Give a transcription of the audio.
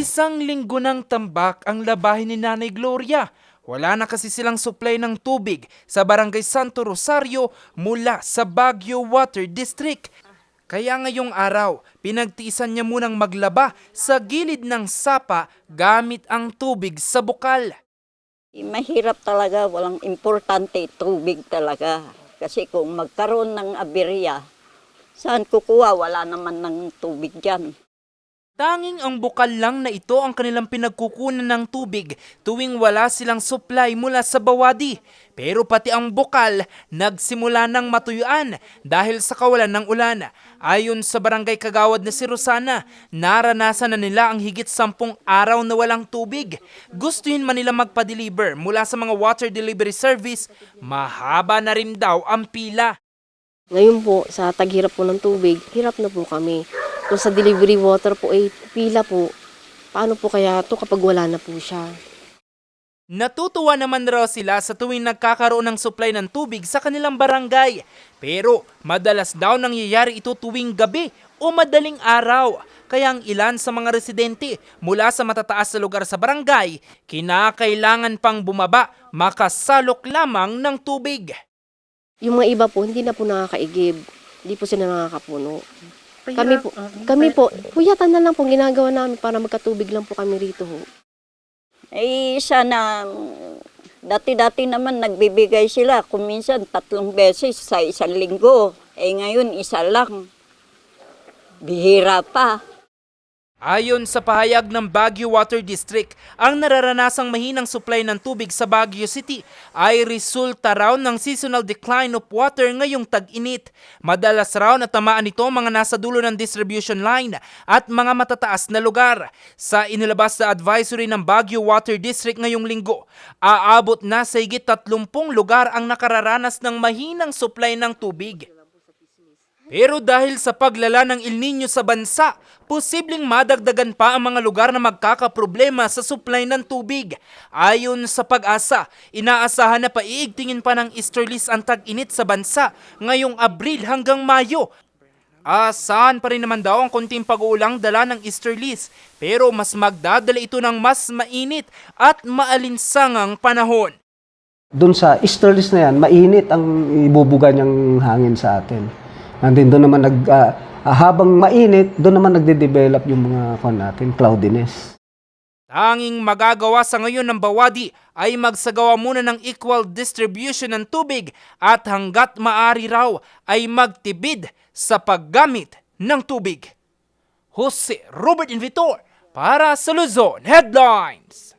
Isang linggo ng tambak ang labahin ni Nanay Gloria. Wala na kasi silang supply ng tubig sa Barangay Santo Rosario mula sa Baguio Water District. Kaya ngayong araw, pinagtiisan niya munang maglaba sa gilid ng sapa gamit ang tubig sa bukal. Mahirap talaga, walang importante, tubig talaga. Kasi kung magkaroon ng aberya, saan kukuha? Wala naman ng tubig dyan. Tanging ang bukal lang na ito ang kanilang pinagkukunan ng tubig tuwing wala silang supply mula sa bawadi. Pero pati ang bukal nagsimula ng matuyuan dahil sa kawalan ng ulan. Ayon sa barangay kagawad na si Rosana, naranasan na nila ang higit sampung araw na walang tubig. Gustuhin man nila magpa-deliver mula sa mga water delivery service, mahaba na rin daw ang pila. Ngayon po, sa taghirap po ng tubig, hirap na po kami. Kung sa delivery water po ay pila po, paano po kaya to kapag wala na po siya? Natutuwa naman raw sila sa tuwing nagkakaroon ng supply ng tubig sa kanilang barangay. Pero madalas daw nangyayari ito tuwing gabi o madaling araw. Kaya ang ilan sa mga residente mula sa matataas na lugar sa barangay, kinakailangan pang bumaba makasalok lamang ng tubig. Yung mga iba po, hindi na po nakakaigib. Hindi po sila nakakapuno. Kami po, kami po, puyatan na lang po ginagawa namin para magkatubig lang po kami rito ho. Eh, sana, dati-dati naman nagbibigay sila, kung minsan tatlong beses sa isang linggo. Eh ngayon, isa lang. Bihira pa. Ayon sa pahayag ng Baguio Water District, ang nararanasang mahinang supply ng tubig sa Baguio City ay resulta raw ng seasonal decline of water ngayong tag-init. Madalas raw natamaan nito mga nasa dulo ng distribution line at mga matataas na lugar. Sa inilabas na advisory ng Baguio Water District ngayong linggo, aabot na sa higit 30 lugar ang nakararanas ng mahinang supply ng tubig. Pero dahil sa paglala ng El Nino sa bansa, posibleng madagdagan pa ang mga lugar na magkakaproblema sa supply ng tubig. Ayon sa pag-asa, inaasahan na paiigtingin pa ng easterlies ang tag-init sa bansa ngayong Abril hanggang Mayo. Asahan pa rin naman daw ang konting pag-uulang dala ng easterlies, pero mas magdadala ito ng mas mainit at maalinsangang panahon. Doon sa easterlies na yan, mainit ang ibubuga niyang hangin sa atin. And then doon naman nag ah, habang mainit, doon naman nagde-develop yung mga kon natin, cloudiness. Tanging magagawa sa ngayon ng Bawadi ay magsagawa muna ng equal distribution ng tubig at hanggat maari raw ay magtibid sa paggamit ng tubig. Jose Robert Invitor para sa Luzon Headlines.